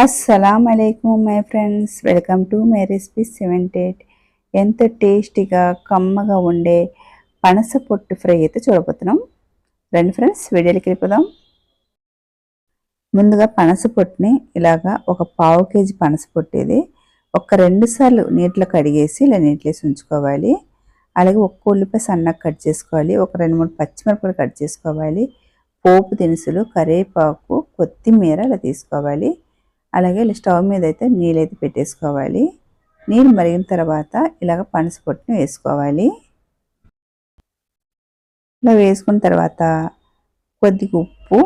అస్సలం అయికం my friends. Welcome to my recipe seventy eight ఎంత టేస్టీగా కమ్మగా ఉండే పనస పొట్టు ఫ్రై అయితే చూడబోతున్నాం. రండి ఫ్రెండ్స్ వీడియోకి వెళ్ళిపోదాం. ముందుగా పనస పొట్టుని ఇలాగా ఒక పావు కేజీ పనస పొట్టు ఇది. ఒక రెండు సార్లు నీటిలో కడిగేసి ఇలా నీటిలో ఉంచుకోవాలి. అలాగే ఒక్క ఉల్లిపాయ సన్నగా కట్ చేసుకోవాలి. ఒక రెండు మూడు పచ్చిమిరపకాయలు కట్ చేసుకోవాలి. పోపు దినుసులు కరివేపాకు కొత్తిమీర ఇలా తీసుకోవాలి. అలాగే స్టవ్ మీద అయితే నీళ్ళు అయితే పెట్టేసుకోవాలి. నీళ్ళు మరిగిన తర్వాత ఇలాగ పనస పొట్టుని వేసుకోవాలి. ఇలా వేసుకున్న తర్వాత కొద్దిగా ఉప్పు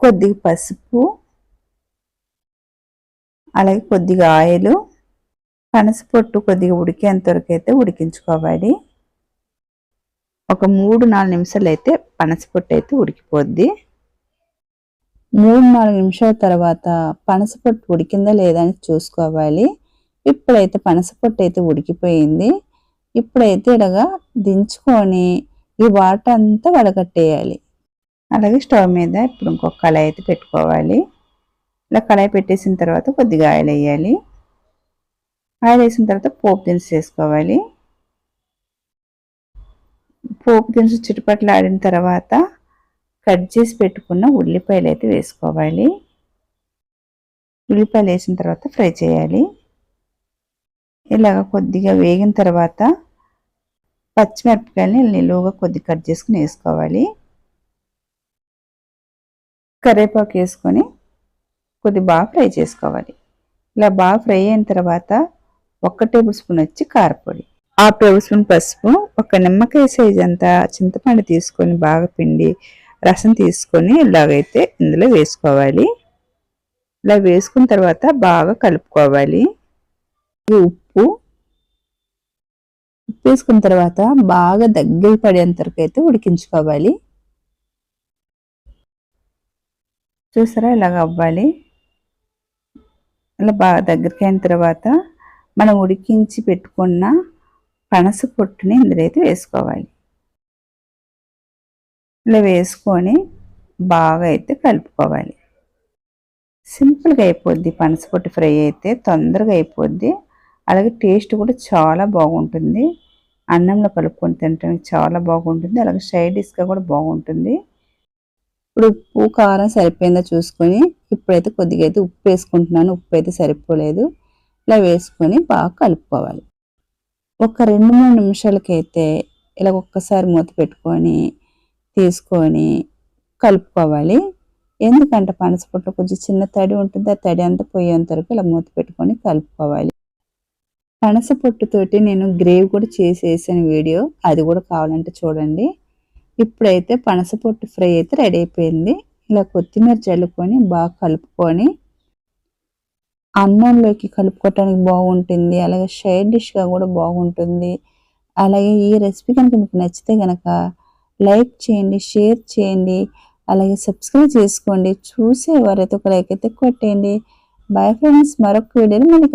కొద్దిగా పసుపు అలాగే కొద్దిగా ఆయిల్ పనస పొట్టు కొద్దిగా ఉడికేంత వరకు అయితే ఉడికించుకోవాలి. ఒక మూడు నాలుగు నిమిషాలు అయితే పనస పొట్టు అయితే ఉడికిపోద్ది. మూడు నాలుగు నిమిషాల తర్వాత పనసపొట్టు ఉడికిందా లేదా అని చూసుకోవాలి. ఇప్పుడైతే పనసపొట్టు అయితే ఉడికిపోయింది. ఇప్పుడైతే ఇలాగా దించుకొని ఈ వాటర్ అంతా వడగట్టేయాలి. అలాగే స్టవ్ మీద ఇప్పుడు ఇంకొక కళాయి అయితే పెట్టుకోవాలి. ఇలా కళాయి పెట్టేసిన తర్వాత కొద్దిగా ఆయిల్ వేయాలి. ఆయిల్ వేసిన తర్వాత పోపు దినుసు వేసుకోవాలి. పోపు దినుసు చుట్టుపక్కల ఆడిన తర్వాత కట్ చేసి పెట్టుకున్న ఉల్లిపాయలు అయితే వేసుకోవాలి. ఉల్లిపాయలు వేసిన తర్వాత ఫ్రై చేయాలి. ఇలాగ కొద్దిగా వేగిన తర్వాత పచ్చిమిరపకాయలని నిలువుగా కొద్ది కట్ చేసుకుని వేసుకోవాలి. కరివేపాకు వేసుకొని కొద్ది బాగా ఫ్రై చేసుకోవాలి. ఇలా బాగా ఫ్రై అయిన తర్వాత ఒక టేబుల్ స్పూన్ వచ్చి కారపొడి ఆ టేబుల్ స్పూన్ పసుపు ఒక నిమ్మకాయ సైజ్ అంతా చింతపండు తీసుకొని బాగా పిండి రసం తీసుకొని ఇలాగైతే ఇందులో వేసుకోవాలి. ఇలా వేసుకున్న తర్వాత బాగా కలుపుకోవాలి. ఉప్పు. ఉప్పు వేసుకున్న తర్వాత బాగా దగ్గర పడేంతవరకు అయితే ఉడికించుకోవాలి. చూసారా? ఇలాగ అవ్వాలి. ఇలా బాగా దగ్గరికి అయిన తర్వాత మనం ఉడికించి పెట్టుకున్న పనస పొట్టుని ఇందులో అయితే వేసుకోవాలి. ఇలా వేసుకొని బాగా అయితే కలుపుకోవాలి. సింపుల్గా అయిపోద్ది. పనసపొట్టు ఫ్రై అయితే తొందరగా అయిపోద్ది. అలాగే టేస్ట్ కూడా చాలా బాగుంటుంది. అన్నంలో కలుపుకొని తినడానికి చాలా బాగుంటుంది. అలాగే సైడ్ డిష్గా కూడా బాగుంటుంది. ఇప్పుడు ఉప్పు కారం సరిపోయిందో చూసుకొని ఇప్పుడైతే కొద్దిగా అయితే ఉప్పు వేసుకుంటున్నాను. ఉప్పు అయితే సరిపోలేదు. ఇలా వేసుకొని బాగా కలుపుకోవాలి. ఒక రెండు మూడు నిమిషాలకైతే ఇలా ఒక్కసారి మూత పెట్టుకొని తీసుకొని కలుపుకోవాలి. ఎందుకంటే పనసపొట్టు కొంచెం చిన్న తడి ఉంటుంది. ఆ తడి అంతా పోయేంత వరకు ఇలా మూత పెట్టుకొని కలుపుకోవాలి. పనస పొట్టుతోటి నేను గ్రేవ్ కూడా చేసేసాను వీడియో. అది కూడా కావాలంటే చూడండి. ఇప్పుడైతే పనస పొట్టు ఫ్రై అయితే రెడీ అయిపోయింది. ఇలా కొత్తిమీర చల్లుకొని బాగా కలుపుకొని అన్నంలోకి కలుపుకోవటానికి బాగుంటుంది. అలాగే షైడ్ డిష్గా కూడా బాగుంటుంది. అలాగే ఈ రెసిపీ కనుక మీకు నచ్చితే కనుక లైక్ చేయండి షేర్ చేయండి అలాగే సబ్స్క్రైబ్ చేసుకోండి. చూసే వారైతే ఒక లైక్ అయితే కొట్టేయండి. బాయ్ ఫ్రెండ్స్ మరొక వీడియోని మళ్ళీ